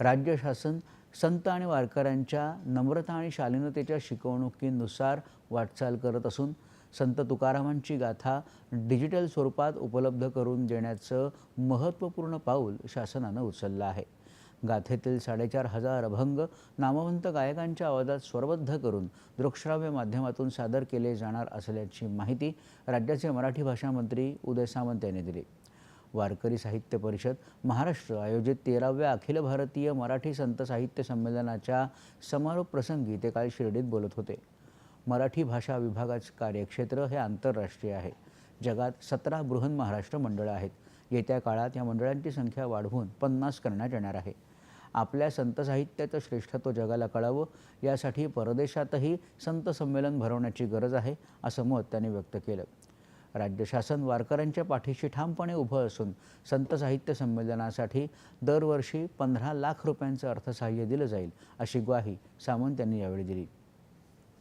राज्य शासन संत आणि वारकऱ्यांच्या नम्रता आणि शालीनतेच्या शिकवणुकीनुसार वाटचाल करत असून संत तुकारामांची गाथा डिजिटल स्वरूपात उपलब्ध करून देण्याचं महत्त्वपूर्ण पाऊल शासनानं उचललं आहे. गाथेतील साडेचार हजार अभंग नामवंत गायकांच्या आवाजात स्वरबद्ध करून दृकश्राव्य माध्यमातून सादर केले जाणार असल्याची माहिती राज्याचे मराठी भाषा मंत्री उदय सामंत यांनी दिली. वारकरी साहित्य परिषद महाराष्ट्र आयोजित तेराव्या अखिल भारतीय मराठी संत साहित्य संमेलनाच्या समारोप प्रसंगी ते काल शिर्डीत बोलत होते. मराठी भाषा विभागाचे कार्यक्षेत्र हे आंतरराष्ट्रीय आहे. जगात सतरा बृहन महाराष्ट्र मंडळं आहेत. येत्या काळात या मंडळांची संख्या वाढवून पन्नास करण्यात येणार आहे. आपल्या संत साहित्याचं श्रेष्ठत्व जगाला कळावं यासाठी परदेशातही संत संमेलन भरवण्याची गरज आहे असं मत त्यांनी व्यक्त केलं. राज्य शासन वारकऱ्यांच्या पाठीशी ठामपणे उभं असून संत साहित्य संमेलनासाठी दरवर्षी पंधरा लाख रुपयांचं अर्थसहाय्य दिलं जाईल अशी ग्वाही सामंत यांनी यावेळी दिली.